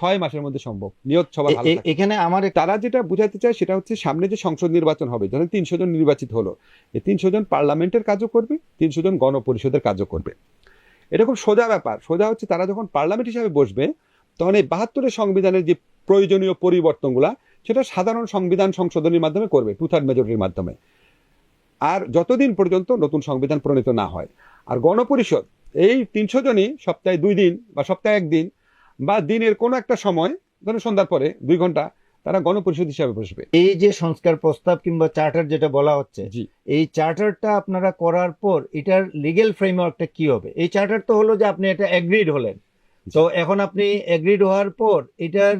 ছয় মাসের মধ্যে সম্ভব। এ- থাকলে। এখানে আমার তারা যেটা বুঝাতে চায় সেটা হচ্ছে সামনে যে সংসদ নির্বাচন হবে যখন তিনশো জন নির্বাচিত হলো। এই তিনশো জন পার্লামেন্টের কাজও করবে তিনশো জন গণপরিষদের কাজও করবে। এটা খুব সোজা ব্যাপার। সোজা হচ্ছে তারা যখন পার্লামেন্ট হিসাবে বসবে তখন এই বাহাত্তরের সংবিধানের যে প্রয়োজনীয় পরিবর্তনগুলা সেটা সাধারণ সংবিধান সংশোধনের মাধ্যমে করবে টু থার্ড মেজরিটির মাধ্যমে। আর যতদিন পর্যন্ত নতুন সংবিধান প্রণীত না হয়। আর গণপরিষদ এই তিনশো জনই সপ্তাহে দুই দিন বা সপ্তাহে একদিন বা দিনের কোনো একটা সময় ধরুন সন্ধ্যার পরে দুই ঘণ্টা তারা গণপরিষদ হিসাবে বসবে। এই যে সংস্কার প্রস্তাব কিংবা চার্টার যেটা বলা হচ্ছে এই চার্টারটা আপনারা করার পর এটার লিগেল ফ্রেমওয়ার্কটা কি হবে? এই চার্টার তো হলো যে আপনি এটা এগ্রিড হলেন। তো এখন আপনি এগ্রিড হওয়ার পর এটার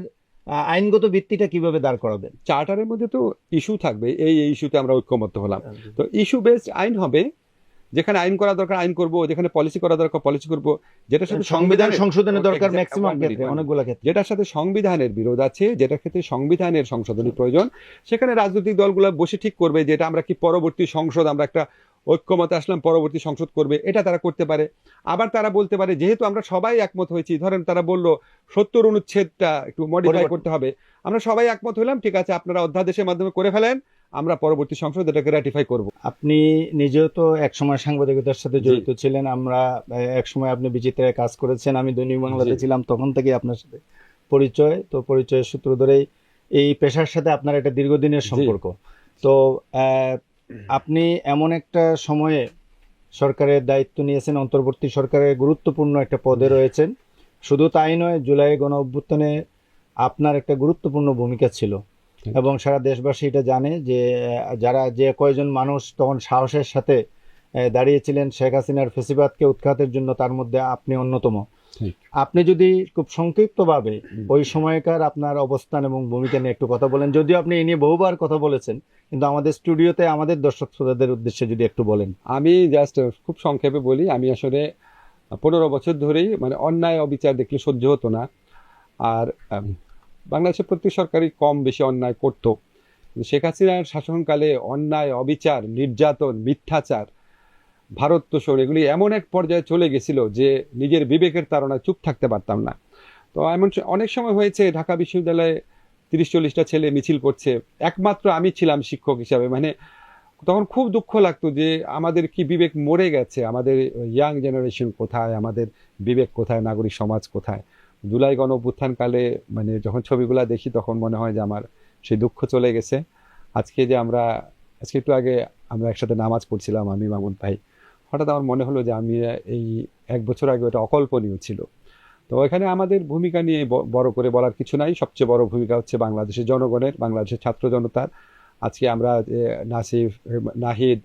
আইনগত ভিত্তিটা কীভাবে দাঁড় করাবেন? চার্টারের মধ্যে তো ইস্যু থাকবে এই এই ইস্যুতে আমরা ঐক্যমত্য হলাম। তো ইস্যু বেসড আইন হবে যেখানে আইন করা দরকার আইন করব যেখানে পলিসি করা দরকার পলিসি করব যেটার সাথে সংবিধান সংশোধনের দরকার ম্যাক্সিমাম ক্ষেত্রে অনেকগুলো ক্ষেত্রে। যেটার সাথে সংবিধানের বিরোধ আছে যেটার ক্ষেত্রে সংবিধানের সংশোধনী প্রয়োজন। সেখানে রাজনৈতিক দলগুলো বসে ঠিক করবে যে এটা আমরা কি পরবর্তী সংসদ আমরা একটা ঐক্যমতে আসলাম পরবর্তী সংসদ করবে এটা তারা করতে পারে। আবার তারা বলতে পারে যেহেতু আমরা সবাই একমত হয়েছি ধরেন তারা বলল সত্তর অনুচ্ছেদটা একটু মডিফাই করতে হবে আমরা সবাই একমত হলাম ঠিক আছে আপনারা অধ্যাদেশের মাধ্যমে করে ফেলেন আমরা পরবর্তী সংসদ এটাকে র্যাটিফাই করব। আপনি নিজেও তো একসময় সাংবাদিকতার সাথে জড়িত ছিলেন আমরা একসময় আপনি বিচিত্রায় কাজ করেছেন আমি দৈনিক বাংলাতে ছিলাম তখন থেকে আপনার সাথে পরিচয় তো পরিচয়ের সূত্র ধরেই এই পেশার সাথে আপনার একটা দীর্ঘদিনের সম্পর্ক। তো আপনি এমন একটা সময়ে সরকারের দায়িত্ব নিয়েছেন অন্তর্বর্তী সরকারের গুরুত্বপূর্ণ একটা পদে রয়েছেন। শুধু তাই নয় জুলাই গণ অভ্যুত্থানে আপনার একটা গুরুত্বপূর্ণ ভূমিকা ছিল। এবং সারা দেশবাসী এটা জানে যে যারা যে কয়জন মানুষ তখন সাহসের সাথে দাঁড়িয়েছিলেন শেখ হাসিনার ফেসিবাদকে উৎখাতের জন্য তার মধ্যে আপনি অন্যতম। আপনি যদি খুব সংক্ষিপ্তভাবে ওই সময়কার আপনার অবস্থান এবং ভূমিকা নিয়ে একটু কথা বলেন যদিও আপনি এ নিয়ে বহুবার কথা বলেছেন কিন্তু আমাদের স্টুডিওতে আমাদের দর্শক শ্রোতাদের উদ্দেশ্যে যদি একটু বলেন। আমি জাস্ট খুব সংক্ষেপে বলি আমি আসলে পনেরো বছর ধরেই মানে অন্যায় অবিচার দেখলে সহ্য হতো না। আর বাংলাদেশের প্রত্যেক সরকারই কম বেশি অন্যায় করতো। শেখ হাসিনার শাসনকালে অন্যায়, অবিচার, নির্যাতন, মিথ্যাচার, ভারত তোষণ এগুলি এমন এক পর্যায়ে চলে গেছিল যে নিজের বিবেকের তাড়নায় চুপ থাকতে পারতাম না। তো এমন অনেক সময় হয়েছে, ঢাকা বিশ্ববিদ্যালয়ে তিরিশ চল্লিশটা ছেলে মিছিল করছে। একমাত্র আমি ছিলাম শিক্ষক হিসাবে। মানে তখন খুব দুঃখ লাগতো যে আমাদের কি বিবেক মরে গেছে? আমাদের ইয়াং জেনারেশন কোথায়? আমাদের বিবেক কোথায়? নাগরিক সমাজ কোথায়? জুলাই গণ অভ্যুত্থানকালে মানে যখন ছবিগুলো দেখি, তখন মনে হয় যে আমার সেই দুঃখ চলে গেছে। আজকে যে আমরা, আজকে একটু আগে আমরা একসাথে নামাজ পড়ছিলাম, আমি, মামুন ভাই। হঠাৎ আমার মনে হলো যে আমি এই এক বছর আগে ওটা অকল্পনীয় ছিল। তো এখানে আমাদের ভূমিকা নিয়ে বড় করে বলার কিছু নাই। সবচেয়ে বড় ভূমিকা হচ্ছে বাংলাদেশের জনগণের, বাংলাদেশের ছাত্র জনতার। আজকে আমরা নাসিফ নাহিদ,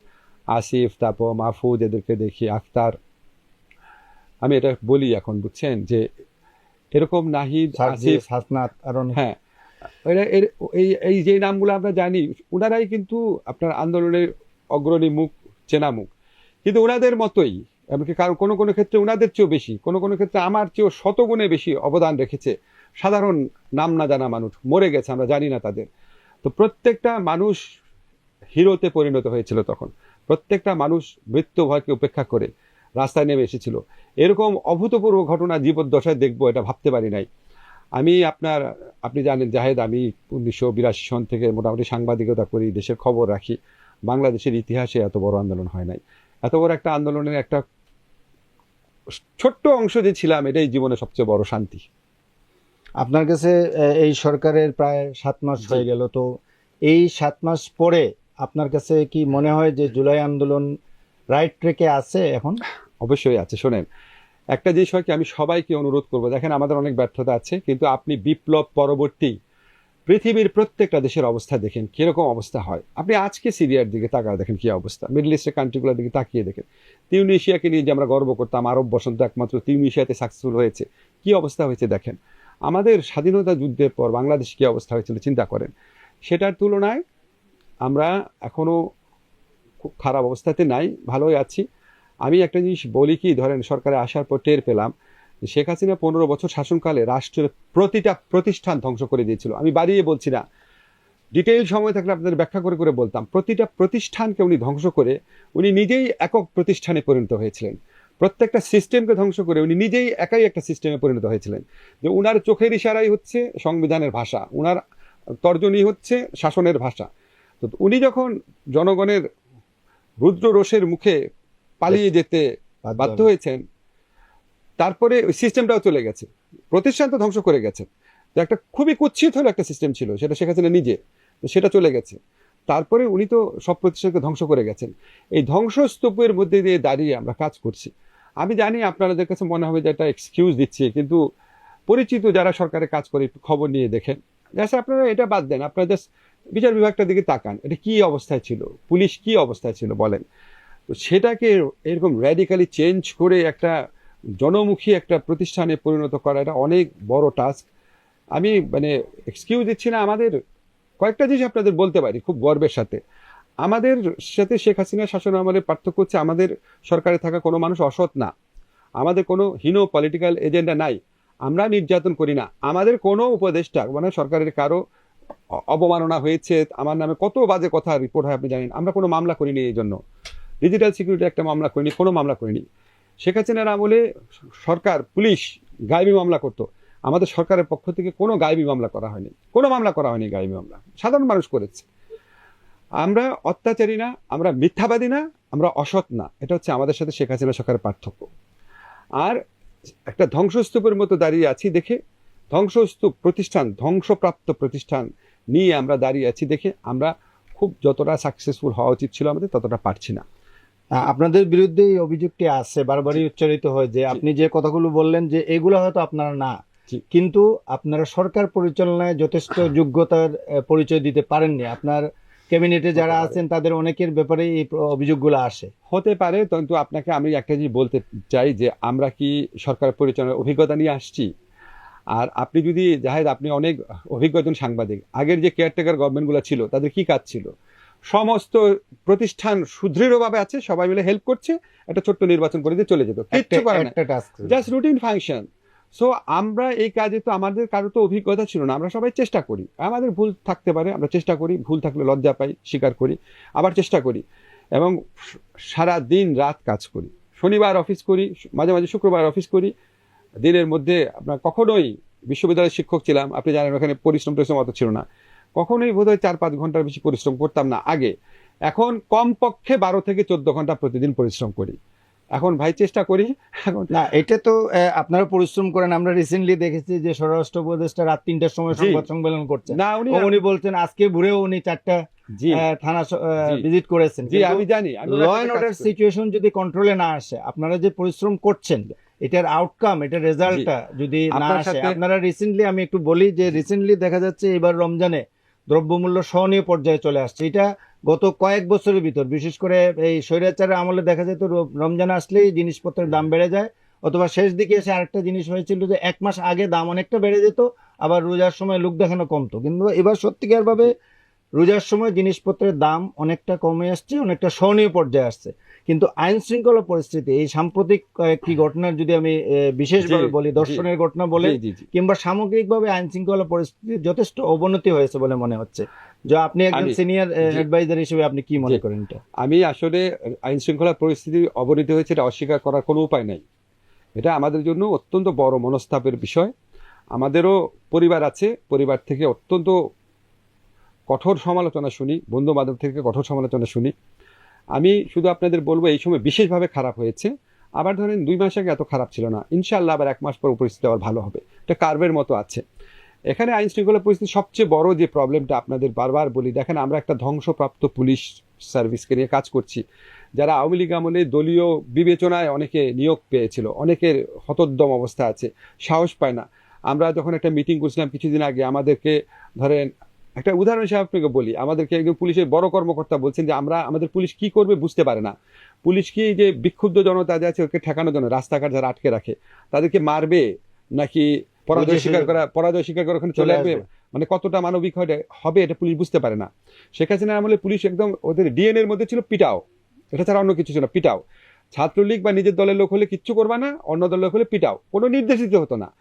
আসিফ, তারপর মাহফুজ, এদেরকে দেখি, আখতার। আমি এটা বলি এখন, বুঝছেন? যে এরকম নাহিদ আসিফ হাসনাত আর হ্যাঁ। এরা এই এই যে নামগুলো আমরা জানি ওনারাই কিন্তু আপনার আন্দোলনের অগ্রণী মুখ চেনা মুখ। কিন্তু ওনাদের মতোই এমনকি কারণ কোনো কোনো ক্ষেত্রে ওনাদের চেয়েও বেশি কোনো কোনো ক্ষেত্রে আমার চেয়েও শতগুণে বেশি অবদান রেখেছে সাধারণ নাম না জানা মানুষ মরে গেছে আমরা জানি না তাদের। তো প্রত্যেকটা মানুষ হিরোতে পরিণত হয়েছিল তখন। প্রত্যেকটা মানুষ মৃত্যু ভয়কে উপেক্ষা করে রাস্তায় নেমে এসেছিল। এরকম অভূতপূর্ব ঘটনা জীবদ্দশায় দেখব এটা ভাবতে পারি নাই। আমি আপনার আপনি জানেন জাহেদ আমি উনিশশো বিরাশি সন থেকে মোটামুটি সাংবাদিকতা করি দেশের খবর রাখি। বাংলাদেশের ইতিহাসে এত বড় আন্দোলন হয় নাই। এত বড় একটা আন্দোলনের একটা ছোট্ট অংশ যে ছিলাম এটাই জীবনে সবচেয়ে বড় শান্তি। আপনার কাছে এই সরকারের প্রায় সাত মাস হয়ে গেল তো এই সাত মাস পরে আপনার কাছে কি মনে হয় যে জুলাই আন্দোলন রাইট ট্রেকে আছে এখন? অবশ্যই আছে। শোনেন, একটা বিষয়কে আমি সবাইকে অনুরোধ করব, দেখেন আমাদের অনেক ব্যর্থতা আছে, কিন্তু আপনি বিপ্লব পরবর্তী পৃথিবীর প্রত্যেকটা দেশের অবস্থা দেখেন, কীরকম অবস্থা হয়। আপনি আজকে সিরিয়ার দিকে তাকায় দেখেন কি অবস্থা, মিডল ইস্টের কান্ট্রিগুলোর দিকে তাকিয়ে দেখেন। তিউনিশিয়াকে নিয়ে যে আমরা গর্ব করতাম, আরব বসন্ত একমাত্র তিউনিশিয়াতে সাকসেসফুল হয়েছে, কি অবস্থা হয়েছে দেখেন। আমাদের স্বাধীনতা যুদ্ধের পর বাংলাদেশ কি অবস্থা হয়েছিল চিন্তা করেন। সেটার তুলনায় আমরা এখনও খুব খারাপ অবস্থাতে নাই, ভালোই আছি। আমি একটা জিনিস বলি কি, ধরেন সরকারে আসার পর টের পেলাম, শেখ হাসিনা পনেরো বছর শাসনকালে রাষ্ট্রের প্রতিটা প্রতিষ্ঠান ধ্বংস করে দিয়েছিল। আমি বাড়িয়ে বলছি না। ডিটেইল সময় থাকলে আপনাদের ব্যাখ্যা করে করে বলতাম। প্রতিটা প্রতিষ্ঠানকে উনি ধ্বংস করে উনি নিজেই একক প্রতিষ্ঠানে পরিণত হয়েছিলেন। প্রত্যেকটা সিস্টেমকে ধ্বংস করে উনি নিজেই একাই একটা সিস্টেমে পরিণত হয়েছিলেন। যে উনার চোখের ইশারাই হচ্ছে সংবিধানের ভাষা, উনার তর্জনী হচ্ছে শাসনের ভাষা। তো উনি যখন জনগণের রুদ্র রোষের মুখে পালিয়ে যেতে বাধ্য হয়েছেন। তারপরে ওই সিস্টেমটাও চলে গেছে। প্রতিষ্ঠান তো ধ্বংস করে গেছে। তো একটা খুবই কুচ্ছিত হলো একটা সিস্টেম ছিল সেটা শেখ হাসিনা নিজে তো সেটা চলে গেছে। তারপরে উনি তো সব প্রতিষ্ঠানকে ধ্বংস করে গেছেন। এই ধ্বংসস্তূপের মধ্যে দিয়ে দাঁড়িয়ে আমরা কাজ করছি। আমি জানি আপনাদের কাছে মনে হবে যে একটা এক্সকিউজ দিচ্ছি কিন্তু পরিচিত যারা সরকারে কাজ করে একটু খবর নিয়ে দেখেন। জাস্ট আপনারা এটা বাদ দেন আপনারা জাস্ট বিচার বিভাগটার দিকে তাকান। এটা কি অবস্থায় ছিল? পুলিশ কি অবস্থায় ছিল বলেন। তো সেটাকে এরকম র্যাডিক্যালি চেঞ্জ করে একটা জনমুখী একটা প্রতিষ্ঠানে পরিণত করা এটা অনেক বড় টাস্ক আমি মানে এক্সকিউজ দিচ্ছি না, আমাদের কয়েকটা জিনিস আপনাদের বলতে পারি খুব গর্বের সাথে। আমাদের সাথে শেখ হাসিনা শাসন আমলের পার্থক্য হচ্ছে আমাদের সরকারে থাকা কোনো মানুষ অসৎ না। আমাদের কোনো হীন পলিটিক্যাল এজেন্ডা নাই। আমরা নির্যাতন করি না। আমাদের কোনো উপদেষ্টা মানে সরকারের কারও অবমাননা হয়েছে, আমার নামে কত বাজে কথা রিপোর্ট হয় আপনি জানেন। আমরা কোনো মামলা করিনি এই জন্য। ডিজিটাল সিকিউরিটি একটা মামলা করিনি, কোনো মামলা করিনি। শেখ হাসিনার আমলে সরকার, পুলিশ গায়েবী মামলা করতো। আমাদের সরকারের পক্ষ থেকে কোনো গায়েবী মামলা করা হয়নি। কোনো মামলা করা হয়নি গায়েবী মামলা। সাধারণ মানুষ করেছে। আমরা অত্যাচারী না, আমরা মিথ্যাবাদী না, আমরা অসৎ না। এটা হচ্ছে আমাদের সাথে শেখ হাসিনা সরকারের পার্থক্য। আর একটা ধ্বংসস্তূপের মতো দাঁড়িয়ে আছি দেখে, ধ্বংসস্তূপ প্রতিষ্ঠান, ধ্বংসপ্রাপ্ত প্রতিষ্ঠান নিয়ে আমরা দাঁড়িয়ে আছি দেখে, আমরা খুব যতটা সাকসেসফুল হওয়া উচিত ছিল আমাদের, ততটা পারছি না। আপনাদের বিরুদ্ধে এই অভিযোগটি আছে বারবারই উচ্চারিত হয় যে আপনি যে কথাগুলো বললেন যে এগুলো হয়তো আপনারা না। কিন্তু আপনারা সরকার পরিচালনায় যথেষ্ট যোগ্যতার পরিচয় দিতে পারেননি। আপনার ক্যাবিনেটে যারা আছেন তাদের অনেকের ব্যাপারে এই অভিযোগগুলো আসে। হতে পারে কিন্তু আপনাকে আমি একটা জিনিস বলতে চাই যে আমরা কি সরকার পরিচালনার অভিজ্ঞতা নিয়ে আসছি? আর আপনি যদি জাহেদ আপনি অনেক অভিজ্ঞ একজন সাংবাদিক আগের যে কেয়ারটেকার গভর্নমেন্টগুলো ছিল তাদের কি কাজ ছিল? সমস্ত প্রতিষ্ঠান সুদৃঢ়ভাবে আছে সবাই মিলে হেল্প করছে একটা ছোট্ট নির্বাচন করে দিয়ে চলে যেত। কিচ্ছু একটা করে না জাস্ট রুটিন ফাংশন সো আমরা এই কাজে তো আমাদের কারও তো অভিজ্ঞতা ছিল না আমরা সবাই চেষ্টা করি। আমাদের ভুল থাকতে পারে আমরা চেষ্টা করি ভুল থাকলে লজ্জা পাই স্বীকার করি আবার চেষ্টা করি। এবং সারা দিন রাত কাজ করি। শনিবার অফিস করি মাঝে মাঝে শুক্রবার অফিস করি। দিনের মধ্যে আপনার কখনোই বিশ্ববিদ্যালয়ের শিক্ষক ছিলাম আপনি জানেন ওখানে পরিশ্রম টরিশ্রম অত ছিল না। কখনোই বোধহয় চার পাঁচ ঘণ্টার বেশি পরিশ্রম করতাম না। আগে এখন কমপক্ষে বারো থেকে চোদ্দ ঘণ্টা প্রতিদিন পরিশ্রম করি। এখন ভাই চেষ্টা করি। এখন না এটা তো আপনারা পরিশ্রম করেন। আমরা রিসেন্টলি দেখেছি যে স্বরাষ্ট্র উপদেষ্টা রাত তিনটার সময় সংবাদ সম্মেলন করছেন না উনি উনি বলছেন আজকে ভোরেও উনি চারটা থানা ভিজিট করেছেন। জি আমি জানি ল অ্যান্ড অর্ডার সিচুয়েশন যদি কন্ট্রোলে না আসে আপনারা যে পরিশ্রম করছেন এটার আউটকাম এটার রেজাল্টটা যদি না আসে আপনারা রিসেন্টলি আমি একটু বলি যে রিসেন্টলি দেখা যাচ্ছে এবার রমজানে দ্রব্যমূল্য সহনীয় পর্যায়ে চলে আসছে। এটা গত কয়েক বছরের ভিতর, বিশেষ করে এই স্বৈরাচারের আমলে দেখা যেত রমজান আসলেই জিনিসপত্রের দাম বেড়ে যায়, অথবা শেষ দিকে এসে আরেকটা জিনিস হয়েছিল যে এক মাস আগে দাম অনেকটা বেড়ে যেত, আবার রোজার সময় লোক দেখানো কমতো। কিন্তু এবার সত্যিকারভাবে রোজার সময় জিনিসপত্রের দাম অনেকটা কমে আসছে, অনেকটা সহনীয় পর্যায়ে আসছে। কিন্তু আইন শৃঙ্খলা পরিস্থিতি এই সাম্প্রতিক কয়েকটি ঘটনার যদি আমি বিশেষভাবে বলি দর্শনের ঘটনা বলে কিংবা সামগ্রিকভাবে আইন শৃঙ্খলা পরিস্থিতির যথেষ্ট অবনতি হয়েছে বলে মনে হচ্ছে। যা আপনি একজন সিনিয়র অ্যাডভাইজার হিসেবে আপনি কি মনে করেন এটা? আমি আসলে আইন শৃঙ্খলা পরিস্থিতি অবনতি হয়েছে এটা অস্বীকার করার কোনো উপায় নাই। এটা আমাদের জন্য অত্যন্ত বড় মনস্তাপের বিষয়। আমাদেরও পরিবার আছে পরিবার থেকে অত্যন্ত কঠোর সমালোচনা শুনি বন্ধু বান্ধব থেকে কঠোর সমালোচনা শুনি। আমি শুধু আপনাদের বলব, এই সময় বিশেষভাবে খারাপ হয়েছে। আবার ধরেন দুই মাস আগে এত খারাপ ছিল না। ইনশাল্লাহ আবার এক মাস পর পরিস্থিতি আবার ভালো হবে। এটা কার্ভের মতো আছে। এখানে আইন শৃঙ্খলা পরিস্থিতি সবচেয়ে বড় যে প্রবলেমটা আপনাদের বারবার বলি, দেখেন আমরা একটা ধ্বংসপ্রাপ্ত পুলিশ সার্ভিসকে নিয়ে কাজ করছি। যারা আওয়ামী লীগ আমলে দলীয় বিবেচনায় অনেকে নিয়োগ পেয়েছিল, অনেকের হতোদ্যম অবস্থা আছে, সাহস পায় না। আমরা যখন একটা মিটিং করছিলাম কিছুদিন আগে, আমাদেরকে ধরেন একটা উদাহরণ হিসাবে আপনাকে বলি আমাদেরকে একজন পুলিশের বড় কর্মকর্তা বলছেন যে আমরা আমাদের পুলিশ কি করবে বুঝতে পারে না। পুলিশ কি যে বিক্ষুব্ধ জনতা যে আছে ওকে ঠেকানোর জন্য রাস্তাঘাট যারা আটকে রাখে তাদেরকে মারবে? নাকি পরাজয় স্বীকার করা পরাজয় স্বীকার করে ওখানে চলে আসবে। মানে কতটা মানবিক হবে হবে এটা পুলিশ বুঝতে পারে না। শেখ হাসিনার আমলে পুলিশ একদম ওদের ডিএনএ এর মধ্যে ছিল পিটাও। এটা ছাড়া অন্য কিছু ছিল পিটাও। ছাত্রলীগ বা নিজের দলের লোক হলে কিচ্ছু করবা না অন্য দলের লোক হলে পিটাও। কোনো নির্দেশ দিতে হতো না।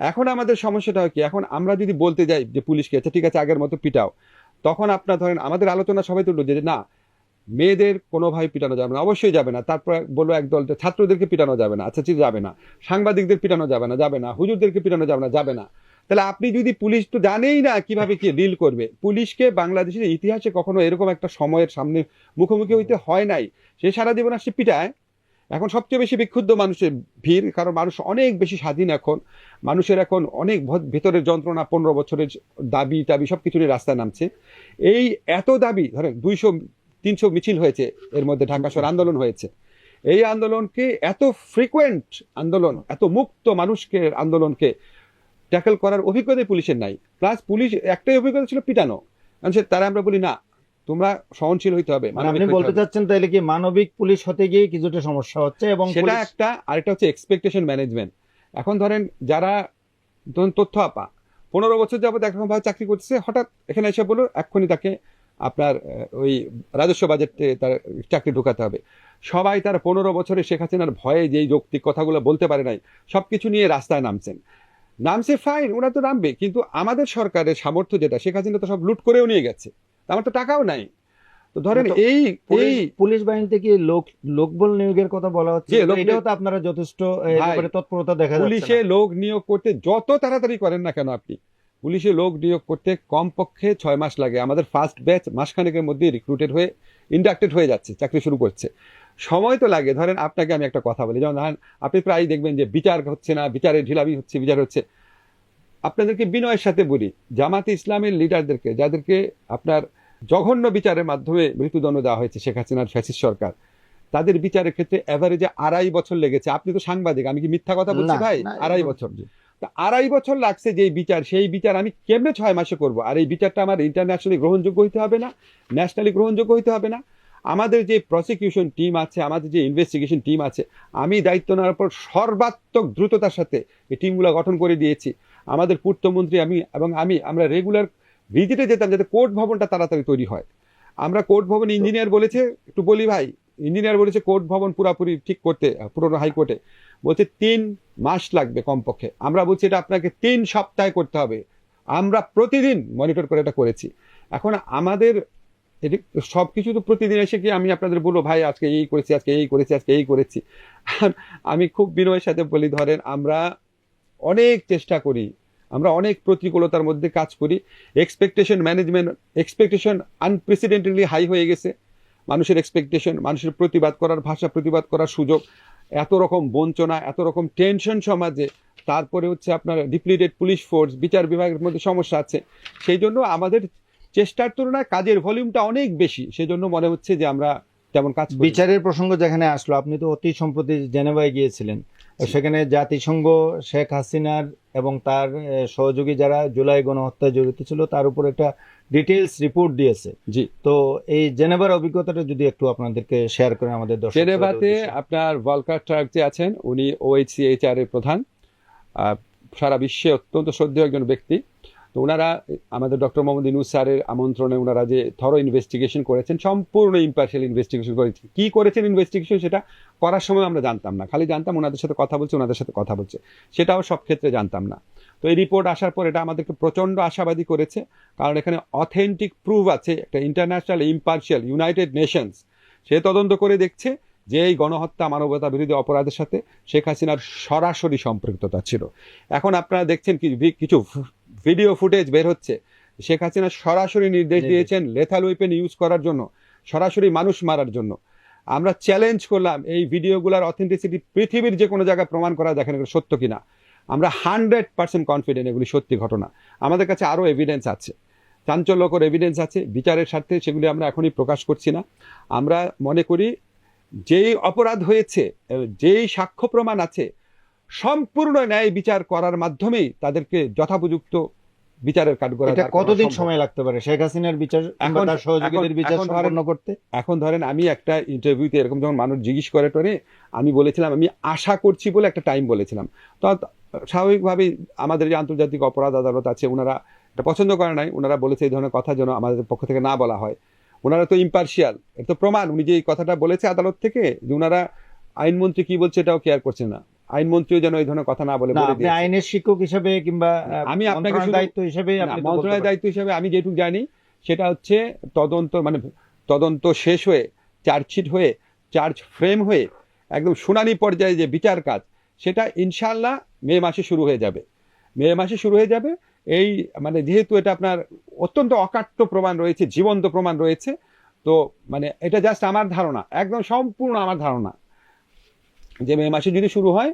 এখন আমাদের সমস্যাটা হয় কি? এখন আমরা যদি বলতে যাই যে পুলিশকে আচ্ছা ঠিক আছে, আগের মতো পিটাও। তখন আপনার ধরেন আমাদের আলোচনা সবাই তুললো যে না, মেয়েদের কোনোভাবে পিটানো যাবে না। অবশ্যই যাবে না। তারপর বলল একদল ছাত্রদেরকে পিটানো যাবে না। আচ্ছা ঠিক, যাবে না। সাংবাদিকদের পিটানো যাবে না যাবে না। হুজুরদেরকে পিটানো যাবে না যাবে না। তাহলে আপনি যদি পুলিশ তো জানেই না কীভাবে কি ডিল করবে। পুলিশকে বাংলাদেশের ইতিহাসে কখনো এরকম একটা সময়ের সামনে মুখোমুখি হইতে হয় নাই। সে সারা জীবন আসছে পিটায়। এখন সবচেয়ে বেশি বিক্ষুব্ধ মানুষের ভিড়, কারণ মানুষ অনেক বেশি স্বাধীন এখন। মানুষের এখন অনেক ভেতরের যন্ত্রণা, পনেরো বছরের দাবি টাবি সব কিছু নিয়ে রাস্তায় নামছে। এই এত দাবি, ধরেন দুইশো, তিনশো মিছিল হয়েছে, এর মধ্যে ঢাকা শহর আন্দোলন হয়েছে। এই আন্দোলনকে এত ফ্রিকোয়েন্ট আন্দোলন, এত মুক্ত মানুষকে আন্দোলনকে ট্যাকল করার অভিজ্ঞতা পুলিশের নাই। প্লাস পুলিশ একটাই অভিজ্ঞতা ছিল পিটানো। সে- তারা আমরা বলি, না তোমরা সহনশীল হইতে হবে মানে আপনি বলতে। চাচ্ছেন তাহলে কি মানবিক পুলিশ হতে গিয়ে কিছুটা সমস্যা হচ্ছে এবং সেটা একটা আরেকটা হচ্ছে এক্সপেকটেশন ম্যানেজমেন্ট এখন ধরেন যারা ধরুন তথ্য আপা পনেরো বছর যাবত একরকম ভাবে চাকরি করছে হঠাৎ এখানে এসে বলো এক্ষুনি তাকে আপনার ওই রাজস্ব বাজেটে তার চাকরি ঢোকাতে হবে। সবাই তার পনেরো বছরে শেখ হাসিনার ভয়ে যেই যৌক্তিক কথাগুলো বলতে পারে নাই সব কিছু নিয়ে রাস্তায় নামছেন। নামছে ফাইন ওরা তো নামবে কিন্তু আমাদের সরকারের সামর্থ্য যেটা শেখ হাসিনা তো সব লুট করেও নিয়ে গেছে। আমার তো টাকাও নাই। তো ধরেন এই এই পুলিশ বাহিনীতে কি লোক লোকবল নিয়োগের কথা বলা হচ্ছে? এটাও তো আপনারা যথেষ্ট তৎপরতা দেখা যাচ্ছে পুলিশে লোক নিয়োগ করতে যত তাড়াতাড়ি করেন না কেন আপনি পুলিশে লোক নিয়োগ করতে কমপক্ষে ছয় মাস লাগে। আমাদের ফার্স্ট ব্যাচ মাসখানেকের মধ্যে রিক্রুটেড হয়ে ইন্ডাক্টেড হয়ে যাচ্ছে চাকরি শুরু করছে। সময় তো লাগে। ধরেন আপনাকে আমি একটা কথা বলি। যেমন ধরেন আপনি প্রায় দেখবেন যে বিচার হচ্ছে না বিচারে ঢিলামি হচ্ছে বিচার হচ্ছে। আপনাদেরকে বিনয়ের সাথে বলি জামাতে ইসলামের লিডারদেরকে যাদেরকে আপনার জঘন্য বিচারের মাধ্যমে মৃত্যুদণ্ড দেওয়া হয়েছে শেখ হাসিনার ফ্যাসিস সরকার। তাদের বিচারের ক্ষেত্রে অ্যাভারেজে আড়াই বছর লেগেছে। আপনি তো সাংবাদিক আমি কি মিথ্যা কথা বলছি ভাই? আড়াই বছর তা আড়াই বছর লাগছে যে বিচার সেই বিচার আমি কেমনে ছয় মাসে করব? আর এই বিচারটা আমার ইন্টারন্যাশনালি গ্রহণযোগ্য হইতে হবে না? ন্যাশনালি গ্রহণযোগ্য হইতে হবে না? আমাদের যে প্রসিকিউশন টিম আছে আমাদের যে ইনভেস্টিগেশন টিম আছে আমি দায়িত্ব নেওয়ার পর সর্বাত্মক দ্রুততার সাথে এই টিমগুলো গঠন করে দিয়েছি। আমাদের পূর্তমন্ত্রী আমি এবং আমি আমরা রেগুলার ভিজিটে যেতাম যাতে কোর্ট ভবনটা তাড়াতাড়ি তৈরি হয়। আমরা কোর্ট ভবন ইঞ্জিনিয়ার বলেছে একটু বলি ভাই ইঞ্জিনিয়ার বলেছে কোর্ট ভবন পুরাপুরি ঠিক করতে পুরনো হাইকোর্টে। বলছে তিন মাস লাগবে কমপক্ষে। আমরা বলছি এটা আপনাকে তিন সপ্তাহে করতে হবে। আমরা প্রতিদিন মনিটর করে এটা করেছি। এখন আমাদের এটি সব কিছু তো প্রতিদিন এসে কি আমি আপনাদের বলব ভাই আজকে এই করেছি আজকে এই করেছি আজকে এই করেছি। আর আমি খুব বিনয়ের সাথে বলি ধরেন আমরা অনেক চেষ্টা করি আমরা অনেক প্রতিকূলতার মধ্যে কাজ করি। Expectation management expectation unprecedentedly high হয়ে গেছে। মানুষের এক্সপেকটেশন মানুষের প্রতিবাদ করার ভাষা প্রতিবাদ করার সুযোগ, এত রকম বঞ্চনা, এত রকম টেনশন সমাজে, তারপরে হচ্ছে আপনার ডিপ্লিটেড পুলিশ ফোর্স বিচার বিভাগের মধ্যে সমস্যা আছে। সেই জন্য আমাদের চেষ্টার তুলনায় কাজের ভলিউমটা অনেক বেশি। সেই জন্য মনে হচ্ছে যে আমরা তেমন কাজ বিচারের প্রসঙ্গ যেখানে আসলো, আপনি তো অতি সম্প্রতি জেনেভায় গিয়েছিলেন। সেখানে জাতিসংঘ শেখ হাসিনার এবং তার সহযোগী যারা জুলাই গণহত্যায় জড়িত ছিল তার উপর একটা ডিটেলস রিপোর্ট দিয়েছে। জি। তো এই জেনেভার অভিজ্ঞতাটা যদি একটু আপনাদেরকে শেয়ার করেন আমাদের দর্শক জেনেভাতে আপনার ভলকার ট্রাক যে আছেন উনি ওএইচসিএইচআর এর প্রধান। সারা বিশ্বে অত্যন্ত শ্রদ্ধেয় একজন ব্যক্তি। তো ওনারা, আমাদের ডক্টর মোহাম্মদ ইনুস স্যারের আমন্ত্রণে ওনারা যে থরো ইনভেস্টিগেশন করেছেন, সম্পূর্ণ ইম্পার্শিয়াল ইনভেস্টিগেশন করেছেন কি করেছেন ইনভেস্টিগেশন সেটা করার সময় আমরা জানতাম না। খালি জানতাম ওনাদের সাথে কথা বলছে, ওনাদের সাথে কথা বলছে। সেটাও সব ক্ষেত্রে জানতাম না। তো এই রিপোর্ট আসার পর এটা আমাদেরকে প্রচণ্ড আশাবাদী করেছে। কারণ এখানে অথেন্টিক প্রুফ আছে, একটা ইন্টারন্যাশনাল ইম্পার্শিয়াল ইউনাইটেড নেশনস সে তদন্ত করে দেখছে যে এই গণহত্যা মানবতা বিরোধী অপরাধের সাথে শেখ হাসিনার সরাসরি সম্পৃক্ততা ছিল। এখন আপনারা দেখছেন কি কিছু ভিডিও ফুটেজ বের হচ্ছে। শেখ হাসিনা সরাসরি নির্দেশ। দিয়েছেন লেথাল ওয়েপেন ইউজ করার জন্য সরাসরি মানুষ মারার জন্য। আমরা চ্যালেঞ্জ করলাম এই ভিডিওগুলোর অথেন্টিসিটি পৃথিবীর যে কোনো জায়গায় প্রমাণ করা দেখেন এগুলো সত্য কিনা। আমরা হান্ড্রেড পার্সেন্ট কনফিডেন্ট এগুলি সত্যি ঘটনা। আমাদের কাছে আরও এভিডেন্স আছে। চাঞ্চল্যকর এভিডেন্স আছে বিচারের স্বার্থে সেগুলি আমরা এখনই প্রকাশ করছি না। আমরা মনে করি যেই অপরাধ হয়েছে যেই সাক্ষ্য প্রমাণ আছে সম্পূর্ণ ন্যায় বিচার করার মাধ্যমেই তাদেরকে যথোপযুক্ত বিচারের কাঠগড়ায় এটা কতদিন সময় লাগতে পারে? শেখ হাসিনার বিচার এখন- তার সহযোগীদের বিচার সম্পন্ন করতে? এখন ধরেন আমি একটা ইন্টারভিউতে এরকম যখন মানুষ জিজ্ঞেস করে টরে আমি বলেছিলাম আমি আশা করছি বলে একটা টাইম বলেছিলাম। তো স্বাভাবিকভাবেই আমাদের যে আন্তর্জাতিক অপরাধ আদালত আছে ওনারা এটা পছন্দ করে নাই। ওনারা বলেছে এই ধরনের কথা যেন আমাদের পক্ষ থেকে না বলা হয়। ওনারা তো ইম্পার্শিয়াল এটা তো প্রমাণ। উনি যে এই কথাটা বলেছে আদালত থেকে যে ওনারা আইনমন্ত্রী কি বলছে এটাও কেয়ার করছে না। আইনমন্ত্রীও যেন এই ধরনের কথা না বলে আপনি আইনের শিক্ষক হিসেবে কিংবা আমি আপনাকে দায়িত্ব হিসেবে মন্ত্রণালয়ের দায়িত্ব হিসাবে আমি যেটুকু জানি সেটা হচ্ছে তদন্ত মানে তদন্ত শেষ হয়ে চার্জশিট হয়ে চার্জ ফ্রেম হয়ে একদম শুনানি পর্যায়ে যে বিচার কাজ সেটা ইনশাল্লাহ মে মাসে শুরু হয়ে যাবে। মে মাসে শুরু হয়ে যাবে। এই মানে যেহেতু এটা আপনার অত্যন্ত অকাট্য প্রমাণ রয়েছে জীবন্ত প্রমাণ রয়েছে তো মানে এটা জাস্ট আমার ধারণা একদম সম্পূর্ণ আমার ধারণা। যে মে মাসে যদি শুরু হয়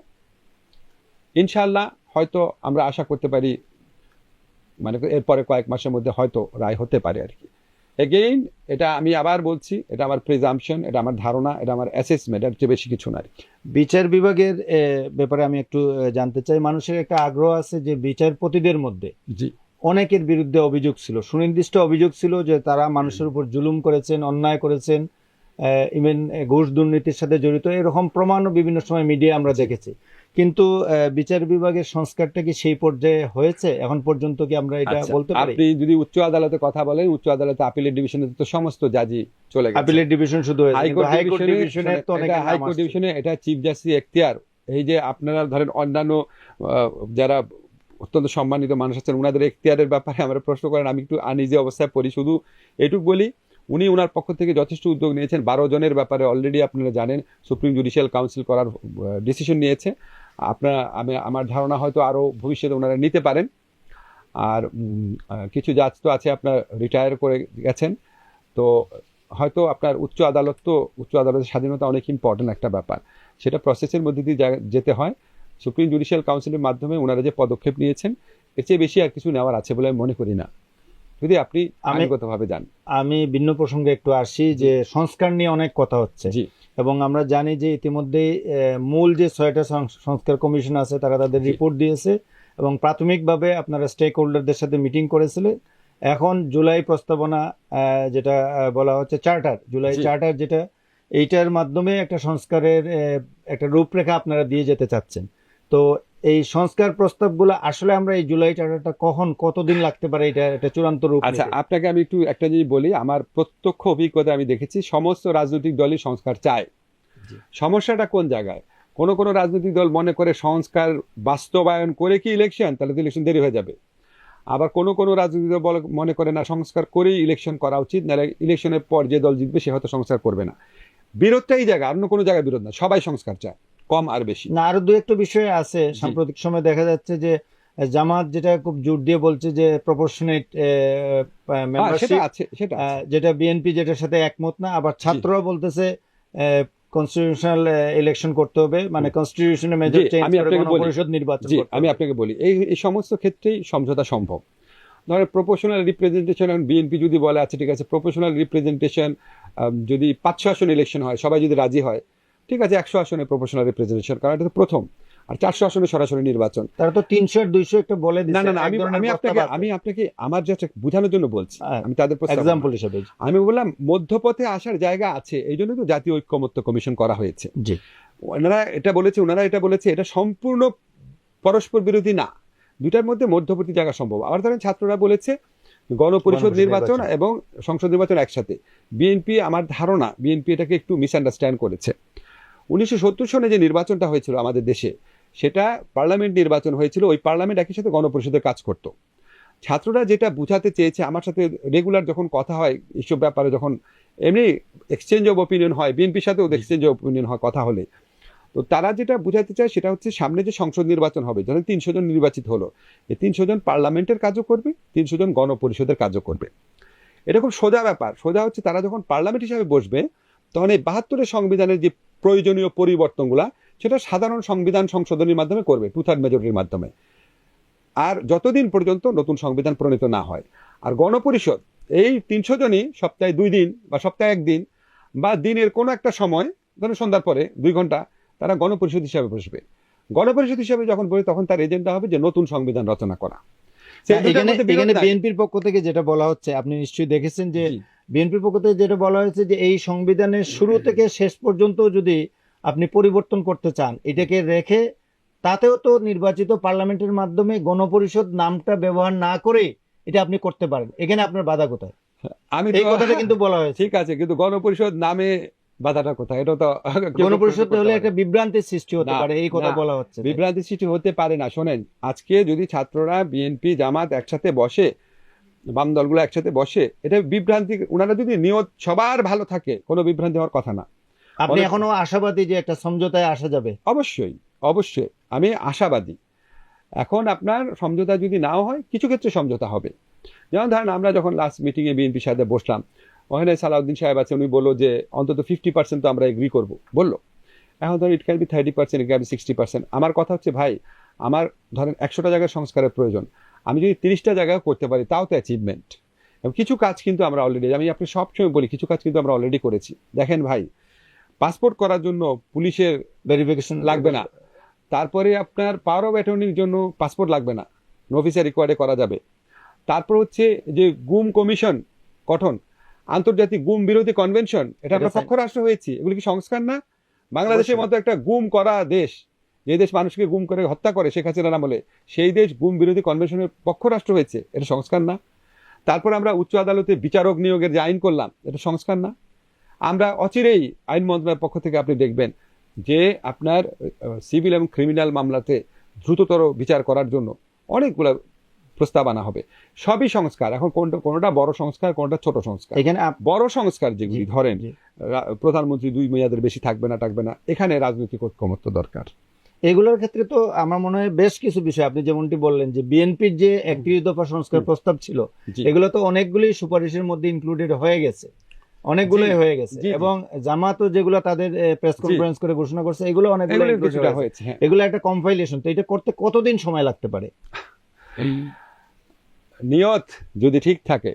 ইনশাল্লাহ হয়তো আমরা আশা করতে পারি মানে এরপরে কয়েক মাসের মধ্যে হয়তো রায় হতে পারে আর কি। এগেইন এটা আমি আবার বলছি এটা আমার প্রিজাম্পশন এটা আমার ধারণা এটা আমার অ্যাসেসমেন্ট এর চেয়ে বেশি কিছু না আর কি। বিচার বিভাগের ব্যাপারে আমি একটু জানতে চাই। মানুষের একটা আগ্রহ আছে যে বিচারপতিদের মধ্যে জি। অনেকের বিরুদ্ধে অভিযোগ ছিল সুনির্দিষ্ট অভিযোগ ছিল যে তারা মানুষের উপর জুলুম করেছেন অন্যায় করেছেন। ইভেন ঘুষ দুর্নীতির সাথে জড়িত এরকম প্রমাণও বিভিন্ন সময় মিডিয়া আমরা দেখেছি। কিন্তু বিচার বিভাগের সংস্কারটা কি সেই পর্যায়ে হয়েছে? এখন পর্যন্ত কি আমরা এটা আচ্ছা, বলতে পারি? আপনি যদি উচ্চ আদালতে কথা বলেন উচ্চ আদালতে আপিলের ডিভিশনে তো সমস্ত জাজি চলে গেছে। আপিলের ডিভিশন শুধু হাইকোর্ট ডিভিশনে তো অনেক হাইকোর্ট ডিভিশনে এটা চিফ জাস্টিস এখতিয়ার এই যে আপনারা ধরেন অন্যান্য যারা অত্যন্ত সম্মানিত মানুষ আছেন ওনাদের এখতিয়ারের ব্যাপারে আমরা প্রশ্ন করেন আমি একটু আনইজি অবস্থায় পড়ি শুধু এটুক বলি উনি ওনার পক্ষ থেকে যথেষ্ট উদ্যোগ নিয়েছেন। বারো জনের ব্যাপারে অলরেডি আপনারা জানেন সুপ্রিম জুডিশিয়াল কাউন্সিল করার ডিসিশন নিয়েছে। আপনারা, আমি, আমার ধারণা হয়তো আরও ভবিষ্যতে ওনারা নিতে পারেন। আর কিছু জাজ তো আছে, আপনার রিটায়ার করে গেছেন। তো হয়তো আপনার উচ্চ আদালত তো উচ্চ আদালতের স্বাধীনতা অনেক ইম্পর্টেন্ট একটা ব্যাপার। সেটা প্রসেসের মধ্যে দিয়ে যেতে হয়। সুপ্রিম জুডিশিয়াল কাউন্সিলের মাধ্যমে ওনারা যে পদক্ষেপ নিয়েছেন, এর চেয়ে বেশি আর কিছু নেওয়ার আছে বলে আমি মনে করি না। যদি আপনি আইনগতভাবে যান। আমি ভিন্ন প্রসঙ্গে একটু আসি যে সংস্কার নিয়ে অনেক কথা হচ্ছে। এবং আমরা জানি যে ইতিমধ্যেই আহ, মূল যে ছয়টা সংস্কার কমিশন আছে তারা তাদের রিপোর্ট দিয়েছে এবং প্রাথমিকভাবে আপনারা স্টেক হোল্ডারদের সাথে মিটিং করেছিলেন এখন জুলাই প্রস্তাবনা যেটা বলা হচ্ছে চার্টার জুলাই চার্টার যেটা এইটার মাধ্যমে একটা সংস্কারের একটা রূপরেখা আপনারা দিয়ে যেতে চাচ্ছেন। তো এই সংস্কার প্রস্তাবগুলো আসলে আমরা এই জুলাই চার্টারটা কখন কতদিন লাগতে পারে এটা একটা চূড়ান্ত রূপ আচ্ছা আপনাকে আমি একটু একটা জিনিস বলি আমার প্রত্যক্ষ অভিজ্ঞতা আমি দেখেছি সমস্ত রাজনৈতিক দলই সংস্কার চায়। সমস্যাটা কোন জায়গায়? কোন কোন রাজনৈতিক দল মনে করে সংস্কার বাস্তবায়ন করে কি ইলেকশন তাহলে তো ইলেকশন দেরি হয়ে যাবে। আবার কোন কোন রাজনৈতিক দল বলে- মনে করে না সংস্কার করেই ইলেকশন করা উচিত নাহলে ইলেকশনের পর যে দল জিতবে সে হয়তো সংস্কার করবে না। বিরোধটা এই জায়গা অন্য কোনো জায়গায় বিরোধ না সবাই সংস্কার চায়। কম আর বেশি। না আরও দু একটা বিষয় আছে। সাম্প্রতিক সময় দেখা যাচ্ছে যে জামাত যেটা খুব জোর দিয়ে বলছে যে প্রপোর্শনেট হ্যাঁ, মেম্বারশিপ আছে সেটা যেটা বিএনপি যেটার সাথে একমত না আবার ছাত্ররা বলতেছে কনস্টিটিউশনাল ইলেকশন করতে হবে মানে কনস্টিটিউশনের মেজর চেঞ্জ করে। গণপরিষদ নির্বাচন আমি আপনাকে বলি এই এই সমস্ত ক্ষেত্রেই সমঝোতা সম্ভব। ধরেন প্রপোর্শনাল রিপ্রেজেন্টেশন বিএনপি যদি বলে আচ্ছা ঠিক আছে প্রপোর্শনাল রিপ্রেজেন্টেশন যদি পাঁচশো আসন ইলেকশন হয় সবাই যদি রাজি হয় ঠিক আছে একশো আসনে প্রপোর্শনাল রিপ্রেজেন্টেশন কারণ এটা তো প্রথম। আর চারশো আসনে সরাসরি নির্বাচন। তারা তো তিনশো দুইশো একটা বলে না না আমি আমি আপনাকে আমি আপনাকে আমার জাস্ট বোঝানোর জন্য বলছি। হ্যাঁ, আমি তাদের এক্সাম্পল হিসেবে। আমি বললাম মধ্যপথে আসার জায়গা আছে এই জন্য তো জাতীয় ঐক্যমত্য কমিশন করা হয়েছে। জি। ওনারা এটা বলেছে ওনারা এটা বলেছে এটা সম্পূর্ণ পরস্পর বিরোধী না। দুটার মধ্যে মধ্যবর্তী জায়গা সম্ভব। আবার ধরেন ছাত্ররা বলেছে গণপরিষদ নির্বাচন। এবং সংসদ নির্বাচন একসাথে। বিএনপি আমার ধারণা বিএনপি এটাকে একটু মিসআন্ডারস্ট্যান্ড করেছে। উনিশশো সনে যে নির্বাচনটা হয়েছিল আমাদের দেশে, সেটা পার্লামেন্ট নির্বাচন হয়েছিল, ওই পার্লামেন্ট একই সাথে গণপরিষদের কাজ করতো। ছাত্ররা যেটা বুঝাতে চেয়েছে, আমার সাথে রেগুলার যখন কথা হয়, এইসব ব্যাপারে যখন এমনি এক্সচেঞ্জ অফ ওপিনিয়ন হয়, বিএনপির সাথেও এক্সচেঞ্জ অফ ওপিনিয়ন হয় কথা হলে। তো তারা যেটা বুঝাতে চায়, সেটা হচ্ছে সামনে যে সংসদ নির্বাচন হবে, ধরেন তিনশো জন নির্বাচিত হলো, এই তিনশো জন পার্লামেন্টের কাজও করবে, তিনশো জন গণপরিষদের কাজও করবে। খুব সোজা ব্যাপার। সোজা হচ্ছে তারা যখন পার্লামেন্ট হিসাবে বসবে, তখন এই বাহাত্তরের সংবিধানের যে প্রয়োজনীয় পরিবর্তনগুলা সেটা সাধারণ সংবিধান সংশোধনীর মাধ্যমে করবে টু থার্ড মেজরিটির মাধ্যমে। আর যতদিন পর্যন্ত নতুন সংবিধান প্রণীত না হয়। আর গণপরিষদ এই তিনশো জনই সপ্তাহে দুই দিন বা সপ্তাহে একদিন বা দিনের কোনো একটা সময় ধরুন সন্ধ্যার পরে দুই ঘণ্টা তারা গণপরিষদ হিসাবে বসবে। গণপরিষদ হিসাবে যখন বসবে তখন তার এজেন্ডা হবে যে নতুন সংবিধান রচনা করা। এখানে বিরোধ এখানে। বিএনপির পক্ষ থেকে যেটা বলা হচ্ছে আপনি নিশ্চয়ই দেখেছেন যে বিএনপির পক্ষ থেকে যেটা বলা হয়েছে যে এই সংবিধানের শুরু থেকে শেষ পর্যন্ত যদি আপনি পরিবর্তন করতে চান এটাকে রেখে তাতেও তো নির্বাচিত পার্লামেন্টের মাধ্যমে গণপরিষদ নামটা ব্যবহার না করে এটা আপনি করতে পারেন। এখানে আপনার বাধা কোথায়? আমি এই কথাটা কিন্তু বলা হয়েছে। ঠিক আছে কিন্তু গণপরিষদ নামে বাধাটা কোথায়? এটা তো গণপরিষদ হলে একটা বিভ্রান্তির সৃষ্টি হতে পারে এই কথা বলা হচ্ছে। বিভ্রান্তির সৃষ্টি হতে পারে না। শোনেন আজকে যদি ছাত্ররা বিএনপি জামাত একসাথে বসে বাম দলগুলো একসাথে বসে এটা বিভ্রান্তি ওনারা যদি নিয়ত সবার ভালো থাকে কোনো বিভ্রান্তি হওয়ার কথা না। আপনি এখনও আশাবাদী যে একটা সমঝোতায় আসা যাবে? অবশ্যই অবশ্যই আমি আশাবাদী। এখন আপনার সমঝোতা যদি নাও হয় কিছু ক্ষেত্রে সমঝোতা হবে। যেমন ধরেন আমরা যখন লাস্ট মিটিংয়ে বিএনপি সাথে বসলাম ওখানে সালাউদ্দিন সাহেব আছে উনি বলল যে অন্তত ফিফটি পার্সেন্ট তো আমরা এগ্রি করব। বলল। এখন ধরেন it can be thirty percent it can be sixty percent আমার কথা হচ্ছে ভাই আমার ধরেন একশোটা জায়গায় সংস্কারের প্রয়োজন। আমি যদি তিরিশটা জায়গায় করতে পারি তাও তো অ্যাচিভমেন্ট এবং কিছু কাজ কিন্তু আমরা অলরেডি আমি আপনি সবসময় বলি কিছু কাজ কিন্তু আমরা অলরেডি করেছি। দেখেন ভাই পাসপোর্ট করার জন্য পুলিশের ভেরিফিকেশন লাগবে না। তারপরে আপনার পাওয়ার অফ অ্যাটর্নির জন্য পাসপোর্ট লাগবে না। অফিসার রিকোয়ার্ডে করা যাবে। তারপর হচ্ছে যে গুম কমিশন গঠন আন্তর্জাতিক গুম বিরোধী কনভেনশন এটা আমরা পক্ষ রাষ্ট্র হয়েছি। এগুলো কি সংস্কার না? বাংলাদেশের মতো একটা গুম করা দেশ। যে দেশ মানুষকে গুম করে হত্যা করে শেখ হাসিনার আমলে সেই দেশ গুম বিরোধী কনভেনশনের পক্ষ রাষ্ট্র হয়েছে। এটা সংস্কার না। তারপর আমরা উচ্চ আদালতে বিচারক নিয়োগের যে আইন করলাম এটা সংস্কার না। আমরা অচিরেই আইন মন্ত্রণালয়ের পক্ষ থেকে আপনি দেখবেন যে আপনার সিভিল এবং ক্রিমিনাল মামলাতে দ্রুততর বিচার করার জন্য অনেকগুলো প্রস্তাব আনা হবে। সবই সংস্কার। এখন কোনটা কোনোটা বড় সংস্কার কোনোটা ছোট সংস্কার? এখানে বড় সংস্কার যেগুলি ধরেন প্রধানমন্ত্রী দুই মেয়াদের বেশি থাকবে না থাকবে না এখানে রাজনৈতিক ঐক্যমত্য দরকার। এগুলোর ক্ষেত্রে তো আমার মনে হয় বেশ কিছু বিষয় আপনি যেমনটি বললেন যে বিএনপির যে একত্রিশ দফা সংস্কার প্রস্তাব ছিল এগুলো তো অনেকগুলি সুপারিশের মধ্যে ইনক্লুডেড হয়ে গেছে। অনেকগুলোই হয়ে গেছে। এবং জামাতও যেগুলো তাদের প্রেস কনফারেন্স করে ঘোষণা করছে এগুলো অনেকগুলো। হয়েছে হ্যাঁ। এগুলো একটা কম্পাইলেশন তো এটা করতে কতদিন সময় লাগতে পারে? নিয়ত যদি ঠিক থাকে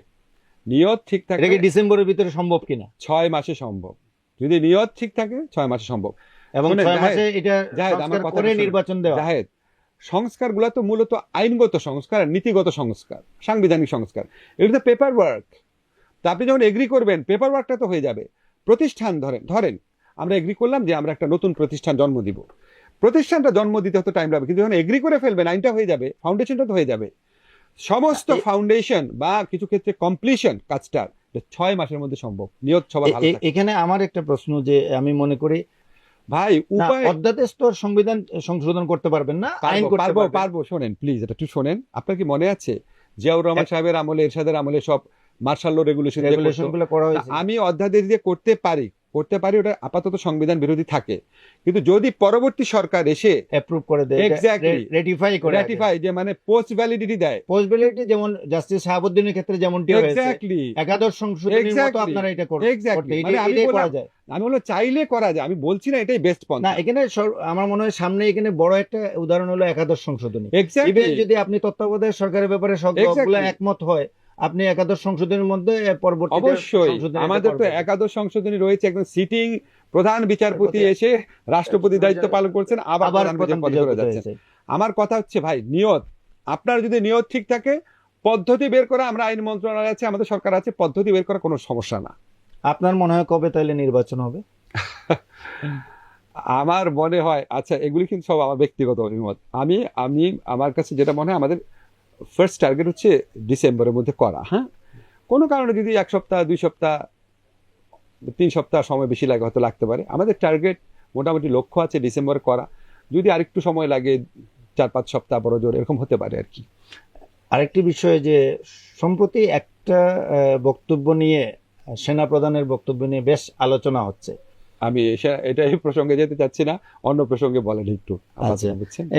নিয়ত ঠিক থাকে ডিসেম্বরের ভিতরে সম্ভব কিনা? ছয় মাসে সম্ভব। যদি নিয়ত ঠিক থাকে ছয় মাসে সম্ভব। এবং ছয় মাসে এটা করে নির্বাচন দেওয়া। জাহেদ সংস্কারগুলো তো মূলত আইনগত সংস্কার আর নীতিগত সংস্কার সাংবিধানিক সংস্কার। এগুলো তো পেপার ওয়ার্ক তা আপনি যখন এগ্রি করবেন পেপার ওয়ার্কটা তো হয়ে যাবে। প্রতিষ্ঠান ধরেন ধরেন আমরা এগ্রি করলাম যে আমরা একটা নতুন প্রতিষ্ঠান জন্ম দিব। প্রতিষ্ঠানটা জন্ম দিতে হতো টাইম লাগবে কিন্তু যখন এগ্রি করে ফেলবেন আইনটা হয়ে যাবে ফাউন্ডেশনটা তো হয়ে যাবে। সমস্ত ফাউন্ডেশন বা কিছু ক্ষেত্রে কমপ্লিশন কাজটার এটা ছয় মাসের মধ্যে সম্ভব। নিয়োগ সবার। এখানে আমার একটা প্রশ্ন যে আমি মনে করি ভাই উপায় অধ্যাদেশ তো সংবিধান সংশোধন করতে পারবেন না আইন পারব করতে পারব পারব শোনেন প্লিজ এটা একটু শোনেন। আপনার কি মনে আছে? জিয়াউর রহমান সাহেবের আমলে এরশাদের আমলে সব মার্শাল ল রেগুলেশন রেগুলেশন করা হয়েছে। আমি অধ্যাদেশ দিয়ে করতে পারি করতে পারি ওটা আপাতত সংবিধান বিরোধী থাকে। কিন্তু যদি পরবর্তী সরকার এসে অ্যাপ্রুভ করে দেয় Exactly. রেটিফাই করে র্যাটিফাই যে মানে পোস্ট ভ্যালিডিটি দেয়। পসিবিলিটি যেমন জাস্টিস শাহাবুদ্দিনের ক্ষেত্রে যেমনটি হয়েছে। এক্স্যাক্টলি একাদশ সংশোধনীর মতো আপনারা এটা করতে. এটা- মানে আমি করা যায়। আমি বলল চাইলে করা যায় আমি বলছি না এটাই বেস্ট পন্থা। না এখানে আমার মনে হয় সামনে এখানে বড় একটা উদাহরণ হলো একাদশ সংশোধনী। এক্স্যাক্টলি যদি আপনি তত্ত্বাবধায়ক সরকারের ব্যাপারে সব Exactly. একমত হয় আপনি একাদশ সংশোধনীর মধ্যে পরবর্তী অবশ্যই। আমাদের তো একাদশ সংশোধনী রয়েছে একদম সিটিং প্রধান বিচারপতি এসে রাষ্ট্রপতি দায়িত্ব পালন করছেন আবার যাচ্ছেন। আমার কথা হচ্ছে ভাই নিয়ত। আপনার যদি নিয়ত ঠিক থাকে পদ্ধতি বের করা আমরা আইন মন্ত্রণালয় আছে আমাদের সরকার আছে পদ্ধতি বের করা কোনো সমস্যা না। আপনার মনে হয় কবে তাহলে নির্বাচন হবে? আমার মনে হয় আচ্ছা এগুলি কিন্তু সব আমার ব্যক্তিগত অভিমত। আমি আমি আমার কাছে যেটা মনে হয় আমাদের ফার্স্ট টার্গেট হচ্ছে ডিসেম্বরের মধ্যে করা হ্যাঁ? কোনো কারণে যদি এক সপ্তাহ, দুই সপ্তাহ, তিন সপ্তাহ সময় বেশি লাগে হয়তো লাগতে পারে। আমাদের টার্গেট মোটামুটি লক্ষ্য আছে ডিসেম্বরে করা। যদি আরেকটু সময় লাগে, চার, পাঁচ সপ্তাহ বড় জোর, এরকম হতে পারে আর কি। আরেকটি বিষয় যে, সম্প্রতি একটা বক্তব্য নিয়ে, সেনা প্রধানের বক্তব্য নিয়ে বেশ আলোচনা হচ্ছে। আমি এটা এই প্রসঙ্গে যেতে চাচ্ছি না অন্য প্রসঙ্গে বলেন একটু আচ্ছা।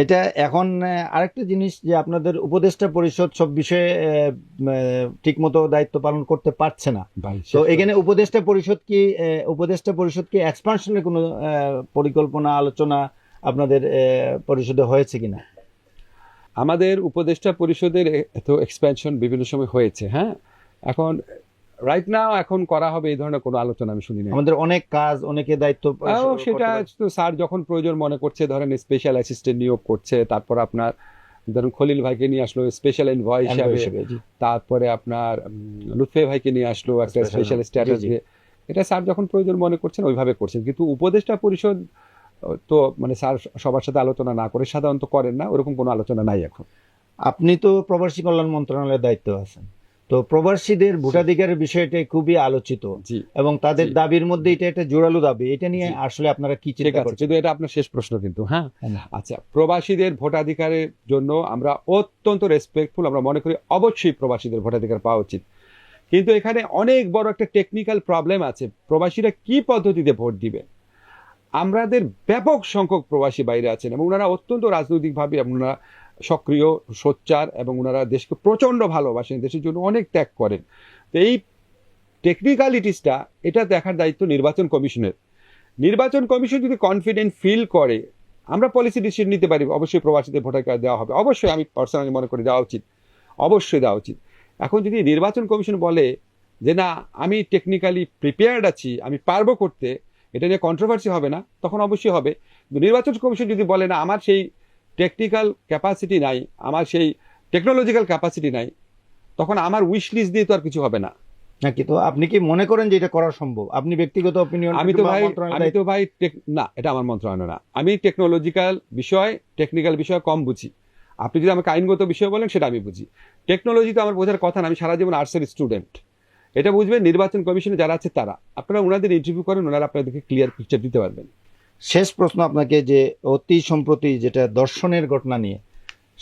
এটা এখন আরেকটা জিনিস যে আপনাদের উপদেষ্টা পরিষদ সব বিষয়ে ঠিক মতো দায়িত্ব পালন করতে পারছে না। তো এখানে উপদেষ্টা পরিষদ কি উপদেষ্টা পরিষদ কি এক্সপানশনের কোনো পরিকল্পনা আলোচনা আপনাদের পরিষদে হয়েছে কিনা? আমাদের উপদেষ্টা পরিষদের এত এক্সপ্যানশন বিভিন্ন সময় হয়েছে হ্যাঁ? এখন রাইট নাও এখন করা হবে এই ধরনের কোনো আলোচনা আমি শুনি না আমাদের অনেক কাজ অনেকে দায়িত্ব সেটা তো স্যার যখন প্রয়োজন মনে করছে ধরেন স্পেশাল অ্যাসিস্ট্যান্ট নিয়োগ করছে তারপর আপনার ধরুন খলিল ভাইকে নিয়ে আসলো স্পেশাল এনভয় হিসাবে তারপরে আপনার লুৎফে ভাইকে নিয়ে আসলো একটা স্পেশাল জি, স্ট্যাটাস দিয়ে। এটা স্যার যখন প্রয়োজন মনে করছেন ওইভাবে করছেন। কিন্তু উপদেষ্টা পরিষদ তো মানে স্যার সবার সাথে আলোচনা না করে সাধারণত করেন না ওরকম কোনো আলোচনা নাই এখন। আপনি তো প্রবাসী কল্যাণ মন্ত্রণালয়ের দায়িত্ব আছেন। তো প্রবাসীদের ভোটাধিকারের বিষয়টা খুবই আলোচিত এবং তাদের দাবির মধ্যে এটা একটা জোরালো দাবি। এটা নিয়ে আসলে আপনারা কি চিন্তা করছেন? কিন্তু এটা আপনার শেষ প্রশ্ন কিন্তু হ্যাঁ? হ্যাঁ। আচ্ছা প্রবাসীদের ভোটাধিকারের জন্য আমরা অত্যন্ত রেসপেক্টফুল আমরা মনে করি অবশ্যই প্রবাসীদের ভোটাধিকার পাওয়া উচিত। কিন্তু এখানে অনেক বড় একটা টেকনিক্যাল প্রবলেম আছে। প্রবাসীরা কি পদ্ধতিতে ভোট দিবে? আমাদের ব্যাপক সংখ্যক প্রবাসী বাইরে আছেন এবং ওনারা অত্যন্ত রাজনৈতিকভাবে ওনারা সক্রিয়, সোচ্চার এবং ওনারা দেশকে প্রচণ্ড ভালোবাসেন, দেশের জন্য অনেক ত্যাগ করেন। তো এই টেকনিক্যালিটিসটা এটা দেখার দায়িত্ব নির্বাচন কমিশনের। নির্বাচন কমিশন যদি কনফিডেন্ট ফিল করে, আমরা পলিসি ডিসিশন নিতে পারি, অবশ্যই প্রবাসীদের ভোটাধিকার দেওয়া হবে। অবশ্যই আমি পার্সোনালি মনে করি দেওয়া উচিত। অবশ্যই দেওয়া উচিত। এখন যদি নির্বাচন কমিশন বলে যে, না, আমি টেকনিক্যালি প্রিপেয়ার্ড আছি, আমি পারব করতে, এটা নিয়ে কন্ট্রোভার্সি হবে না, তখন অবশ্যই হবে। নির্বাচন কমিশন যদি বলে, না, আমার সেই টেকনিক্যাল ক্যাপাসিটি নাই আমার সেই টেকনোলজিক্যাল ক্যাপাসিটি নাই তখন আমার উইশ লিস্ট দিয়ে তো আর কিছু হবে না। নাকি? তো আপনি কি মনে করেন যে এটা করা সম্ভব? আপনি ব্যক্তিগত অপিনিয়ন আমি তো ভাই আমি তো ভাই না এটা আমার মন্ত্রণালয় না। আমি টেকনোলজিক্যাল বিষয় টেকনিক্যাল বিষয় কম বুঝি। আপনি যদি আমাকে আইনগত বিষয় বলেন সেটা আমি বুঝি। টেকনোলজি তো আমার বোঝার কথা না আমি সারা জীবন আর্টসের স্টুডেন্ট এটা বুঝবেন নির্বাচন কমিশনে যারা আছে তারা। আপনারা ওনাদের ইন্টারভিউ করেন ওনারা আপনাদেরকে ক্লিয়ার পিকচার দিতে পারবেন। শেষ প্রশ্ন আপনাকে যে অতি সম্প্রতি যেটা দর্শনের ঘটনা নিয়ে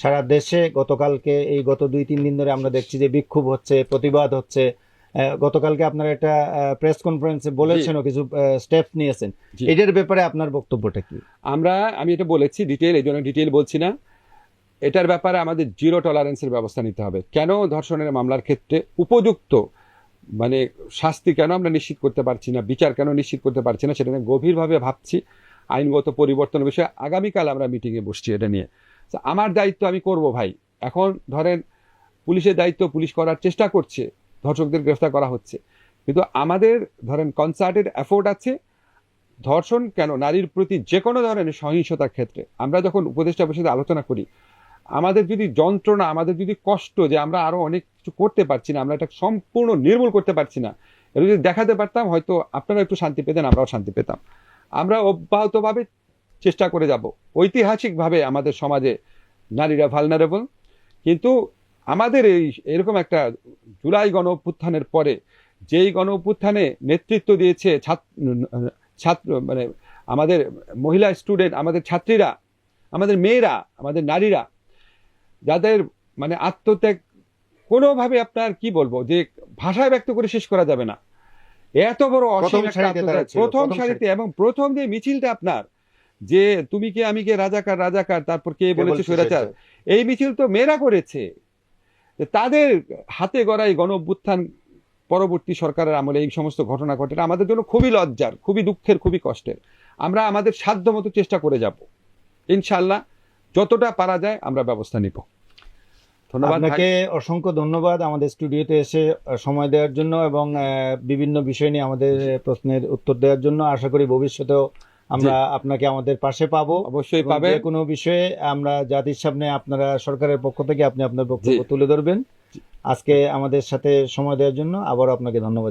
সারা দেশে গতকালকে এই গত দুই তিন দিন ধরে আমরা দেখছি যে বিক্ষোভ হচ্ছে প্রতিবাদ হচ্ছে। গতকালকে আপনারা একটা প্রেস কনফারেন্সে বলেছেন কিছু স্টেপ নিয়েছেন। এটার ব্যাপারে আপনার বক্তব্যটা কি? আমরা আমি এটা বলেছি ডিটেল এই জন্য ডিটেল বলছি না। এটার ব্যাপারে আমাদের জিরো টলারেন্সের ব্যবস্থা নিতে হবে। কেন ধর্ষণের মামলার ক্ষেত্রে উপযুক্ত মানে শাস্তি কেন আমরা নিশ্চিত করতে পারছি না বিচার কেন নিশ্চিত করতে পারছি না সেটা নিয়ে গভীরভাবে ভাবছি। আইনগত পরিবর্তন বিষয়ে আগামীকাল আমরা মিটিংয়ে বসছি এটা নিয়ে। আমার দায়িত্ব আমি করব ভাই। এখন ধরেন পুলিশের দায়িত্ব পুলিশ করার চেষ্টা করছে, ধর্ষকদের গ্রেফতার করা হচ্ছে। কিন্তু আমাদের ধরেন কনসার্টের এফোর্ট আছে, ধর্ষণ কেন, নারীর প্রতি যে কোনো ধরনের সহিংসতার ক্ষেত্রে। আমরা যখন উপদেষ্টা পরিষদে আলোচনা করি, আমাদের যদি যন্ত্রণা, আমাদের যদি কষ্ট যে আমরা আরও অনেক কিছু করতে পারছি না, আমরা এটা সম্পূর্ণ নির্মূল করতে পারছি না, এটা যদি দেখাতে পারতাম হয়তো আপনারা একটু শান্তি পেতেন, আমরাও শান্তি পেতাম। আমরা অব্যাহতভাবে চেষ্টা করে যাব। ঐতিহাসিকভাবে আমাদের সমাজে নারীরা ভালনারেবল কিন্তু আমাদের এই এরকম একটা জুলাই গণ অভ্যুত্থানের পরে যেই গণ অভ্যুত্থানে নেতৃত্ব দিয়েছে ছাত্র মানে আমাদের মহিলা স্টুডেন্ট আমাদের ছাত্রীরা, আমাদের মেয়েরা, আমাদের নারীরা, যাদের মানে আত্মত্যাগ কোনোভাবে আপনার কি বলব, যে ভাষায় ব্যক্ত করে শেষ করা যাবে না। এত বড় প্রথম সারিতে এবং প্রথম যে মিছিলটা আপনার যে তুমি কে আমি কে রাজাকার রাজাকার তারপর কে বলেছে স্বৈরাচার এই মিছিল তো মেয়েরা করেছে। যে তাদের হাতে গড়া এই গণ পরবর্তী সরকারের আমলে এই সমস্ত ঘটনা ঘটে। আমাদের জন্য খুবই লজ্জার খুবই দুঃখের খুবই কষ্টের। আমরা আমাদের সাধ্য মতো চেষ্টা করে যাব। ইনশাল্লাহ যতটা পারা যায় আমরা ব্যবস্থা নিব। ধন্যবাদ আপনাকে অসংখ্য ধন্যবাদ আমাদের স্টুডিওতে এসে সময় দেওয়ার জন্য এবং বিভিন্ন বিষয় নিয়ে আমাদের প্রশ্নের উত্তর দেওয়ার জন্য আশা করি ভবিষ্যতেও আমরা আপনাকে আমাদের পাশে পাবো। অবশ্যই পাবে। কোনো বিষয়ে আমরা জাতির সামনে আপনারা সরকারের পক্ষ থেকে আপনি আপনার বক্তব্য তুলে ধরবেন। আজকে আমাদের সাথে সময় দেওয়ার জন্য আবার আপনাকে ধন্যবাদ।